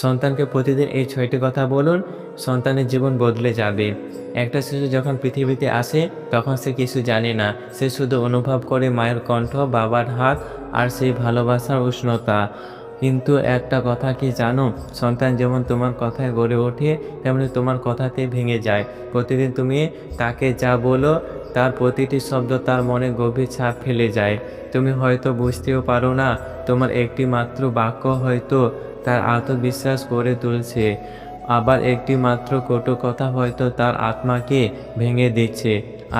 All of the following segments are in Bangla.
সন্তানকে প্রতিদিন এই ছয়টি কথা বলুন, সন্তানের জীবন বদলে যাবে। একটা শিশু যখন পৃথিবীতে আসে, তখন সে কিছু জানে না। সে শুধু অনুভব করে মায়ের কণ্ঠ, বাবার হাত আর সেই ভালোবাসার উষ্ণতা। কিন্তু একটা কথা কি জানো? সন্তান যেমন তোমার কথায় গড়ে ওঠে, তেমনি তোমার কথাতে ভেঙে যায়। প্রতিদিন তুমি তাকে যা বলো, তার প্রতিটি শব্দ তার মনে গভীর ছাপ ফেলে যায়। তুমি হয়তো বুঝতেও পারো না, তোমার একটি মাত্র বাক্য হয়তো তার আত্মবিশ্বাস করে তুলছে। আবার একটি মাত্র কটু কথা হয়তো তার আত্মাকে ভেঙে দিচ্ছে।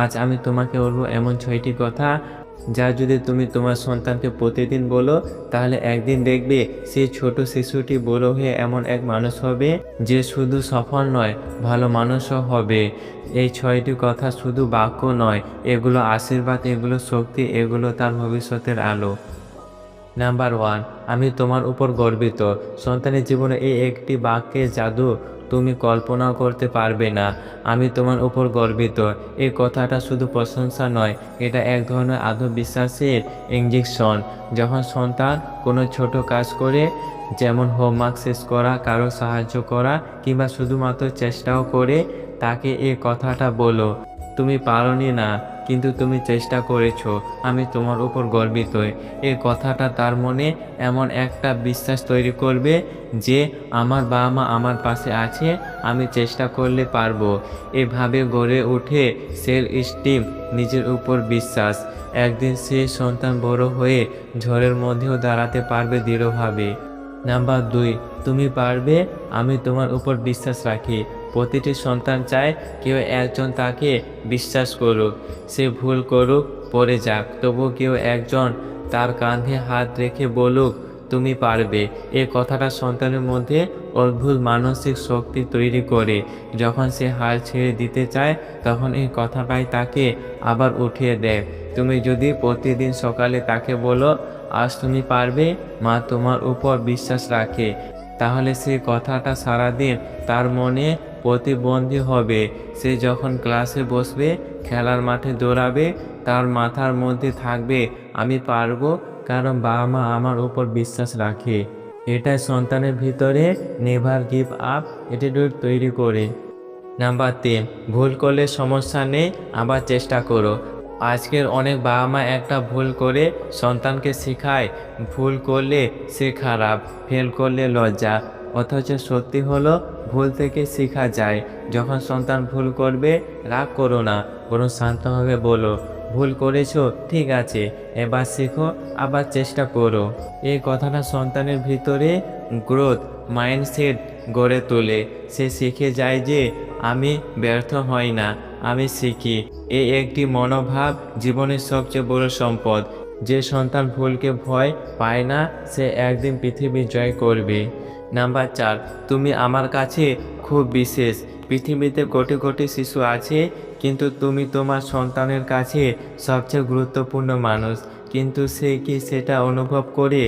আজ আমি তোমাকে বলব এমন ছয়টি কথা যা যদি তুমি তোমার সন্তানকে প্রতিদিন বলো, তাহলে একদিন দেখবে সেই ছোট শিশুটি বড় হয়ে এমন এক মানুষ হবে যে শুধু সফল নয়, ভালো মানুষও হবে। এই ছয়টি কথা শুধু বাক্য নয়, এগুলো আশীর্বাদ, এগুলো শক্তি, এগুলো তার ভবিষ্যতের আলো। নাম্বার ওয়ান আমি তোমার উপর গর্বিত। সন্তানের জীবনে এই একটি বাক্যের জাদু তুমি কল্পনাও করতে পারবে না। আমি তোমার উপর গর্বিত। এই কথাটা শুধু প্রশংসা নয়, এটা এক ধরনের আত্মবিশ্বাসের ইঞ্জেকশন যখন সন্তান কোনো ছোট কাজ করে, যেমন হোমওয়ার্ক শেষ করা, কারও সাহায্য করা, কিংবা শুধুমাত্র চেষ্টাও করে, তাকে এই কথাটা বলো, তুমি পারোনি না। কিন্তু তুমি চেষ্টা করেছ, আমি তোমার উপর গর্বিত। এই কথাটা তার মনে এমন একটা বিশ্বাস তৈরি করবে যে, আমার বাবা মা আমার পাশে আছে, আমি চেষ্টা করলে পারব। এভাবে গড়ে ওঠে সেলফ স্টিম নিজের উপর বিশ্বাস। একদিন সে সন্তান বড় হয়ে ঝড়ের মধ্যেও দাঁড়াতে পারবে দৃঢ়ভাবে। নাম্বার দুই, তুমি পারবে, আমি তোমার উপর বিশ্বাস রাখি। প্রতিটি সন্তান চায় কেউ একজন তাকে বিশ্বাস করুক, সে ভুল করুক, পড়ে যাক। তবু কেউ একজন তার কাঁধে হাত রেখে বলুক, তুমি পারবে। এ কথাটা সন্তানের মধ্যে অদ্ভুত মানসিক শক্তি তৈরি করে। যখন সে হাল ছেড়ে দিতে চায়, তখন এই কথাটাই তাকে আবার উঠিয়ে দেয়। তুমি যদি প্রতিদিন সকালে তাকে বলো, আজ তুমি পারবে, মা তোমার উপর বিশ্বাস রাখে তাহলে সে কথাটা সারাদিন তার মনে প্রতিবন্ধী হবে। সে যখন ক্লাসে বসবে, খেলার মাঠে দৌড়াবে, তার মাথার মধ্যে থাকবে, আমি পারব, কারণ বাবা মা আমার উপর বিশ্বাস রাখে। এটাই সন্তানের ভিতরে নেভার গিভ আপ অ্যাটিটিউড তৈরি করে। নাম্বার তিন, ভুল করলে সমস্যা নেই, আবার চেষ্টা করো। আজকের অনেক বাবা মা একটা ভুল করে সন্তানকে শেখায়। ভুল করলে সে খারাপ ফেল করলে লজ্জা। অথচ সত্যি হলো ভুল থেকে শেখা যায়। যখন সন্তান ভুল করবে, রাগ করো না, বরং শান্তভাবে বলো, ভুল করেছ, ঠিক আছে, এবার শেখো, আবার চেষ্টা করো। এই কথাটা সন্তানের ভিতরে গ্রোথ, মাইন্ডসেট গড়ে তোলে। সে শিখে যায় যে, আমি ব্যর্থ হই না, আমি শিখি। এই একটি মনোভাব জীবনের সবচেয়ে বড় সম্পদ। যে সন্তান ভুলকে ভয় পায় না, সে একদিন পৃথিবী জয় করবে। নাম্বার চার, তুমি আমার কাছে খুব বিশেষ। পৃথিবীতে কোটি কোটি শিশু আছে, কিন্তু তুমি তোমার সন্তানের কাছে সবচেয়ে গুরুত্বপূর্ণ মানুষ। কিন্তু সে কি সেটা অনুভব করে?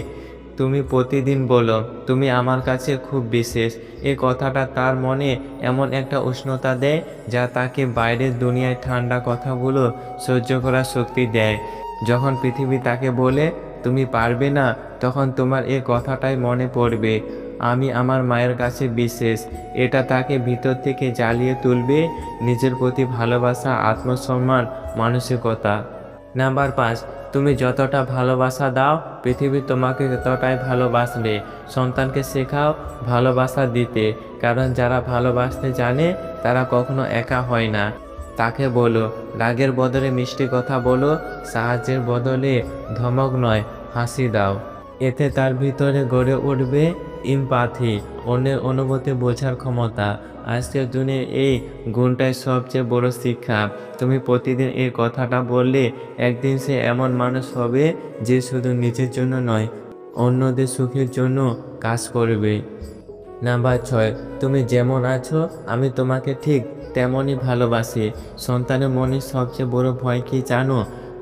তুমি প্রতিদিন বলো, তুমি আমার কাছে খুব বিশেষ। এ কথাটা তার মনে এমন একটা উষ্ণতা দেয়, যা তাকে বাইরের দুনিয়ায় ঠান্ডা কথাগুলো সহ্য করার শক্তি দেয়। যখন পৃথিবী তাকে বলে, তুমি পারবে না, তখন তোমার এ কথাটাই মনে পড়বে। আমি আমার মায়ের কাছে বিশেষ। এটা তাকে ভিতর থেকে জ্বালিয়ে তুলবে নিজের প্রতি ভালোবাসা, আত্মসম্মান, মানসিকতা। নাম্বার পাঁচ, তুমি যতটা ভালোবাসা দাও, পৃথিবী তোমাকে ততটাই ভালোবাসবে। সন্তানকে শেখাও ভালোবাসা দিতে, কারণ যারা ভালোবাসতে জানে, তারা কখনো একা হয় না। তাকে বলো, রাগের বদলে মিষ্টি কথা বলো, সাহায্যের বদলে ধমক নয়, হাসি দাও। এতে তার ভিতরে গড়ে উঠবে ইম্পাথি অন্যের অনুভূতি বোঝার ক্ষমতা। আজকের দিনে এই গুণটাই সবচেয়ে বড় শিক্ষা। তুমি প্রতিদিন এই কথাটা বললে একদিন সে এমন মানুষ হবে যে শুধু নিজের জন্য নয়, অন্যদের সুখের জন্য কাজ করবে। নাম্বার ছয়, তুমি যেমন আছো, আমি তোমাকে ঠিক তেমনই ভালোবাসি। সন্তানের মনে সবচেয়ে বড় ভয় কি জানো?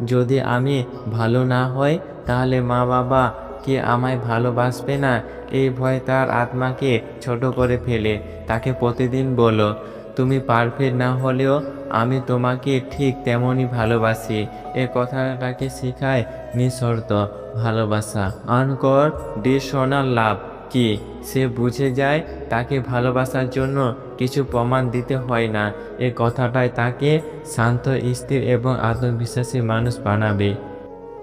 যদি আমি ভালো না হয় তাহলে মা বাবা কি আমায় ভালোবাসবে না? এই ভয় তার আত্মাকে ছোট করে ফেলে। তাকে প্রতিদিন বলো, তুমি পারফেক্ট না হলেও আমি তোমাকে ঠিক তেমনই ভালোবাসি। এ কথাটাকে শেখায় নিঃশর্ত ভালোবাসা। আনকর ডিসোনার লাভ কি? সে বুঝে যায় তাকে ভালোবাসার জন্য কিছু প্রমাণ দিতে হয় না। এ কথাটাই তাকে শান্ত, স্থির এবং আত্মবিশ্বাসী মানুষ বানাবে।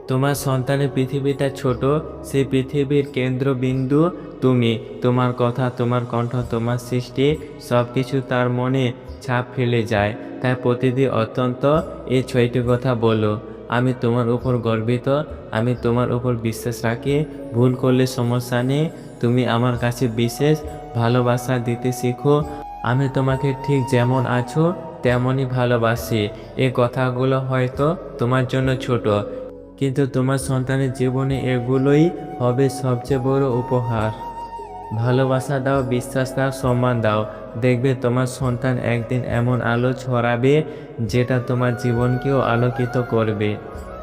তোমার সন্তানের পৃথিবীটা ছোট, সেই পৃথিবীর কেন্দ্রবিন্দু তুমি। তোমার কথা, তোমার কণ্ঠ, তোমার সৃষ্টি সব কিছু তার মনে ছাপ ফেলে যায়। তাই প্রতিদিন অত্যন্ত এই ছয়টি কথা বলো। আমি তোমার উপর গর্বিত, আমি তোমার উপর বিশ্বাস রাখি। ভুল করলে সমস্যা নেই, তুমি আমার কাছে বিশেষ ভালোবাসা দিতে শিখো। আমি তোমাকে ঠিক যেমন আছো, তেমনই ভালোবাসি। এই কথাগুলো হয়তো তোমার জন্য ছোট। কিন্তু তোমার সন্তানের জীবনে এগুলোই হবে সবচেয়ে বড় উপহার। ভালোবাসা দাও, বিশ্বাস দাও, সম্মান দাও। দেখবে তোমার সন্তান একদিন এমন আলো ছড়াবে যেটা তোমার জীবনকেও আলোকিত করবে।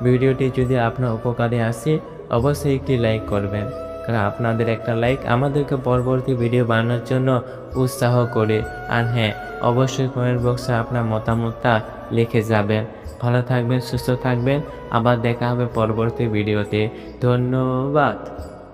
ভিডিওটি যদি আপনার উপকারে আসে, অবশ্যই একটি লাইক করবেন। কারণ আপনাদের একটা লাইক আমাদেরকে পরবর্তী ভিডিও বানানোর জন্য উৎসাহ করে। আর হ্যাঁ অবশ্যই কমেন্ট বক্সে আপনার মতামতটা লিখে যাবেন। ভালো থাকবেন সুস্থ থাকবেন। আবার দেখা হবে পরবর্তী ভিডিওতে। ধন্যবাদ।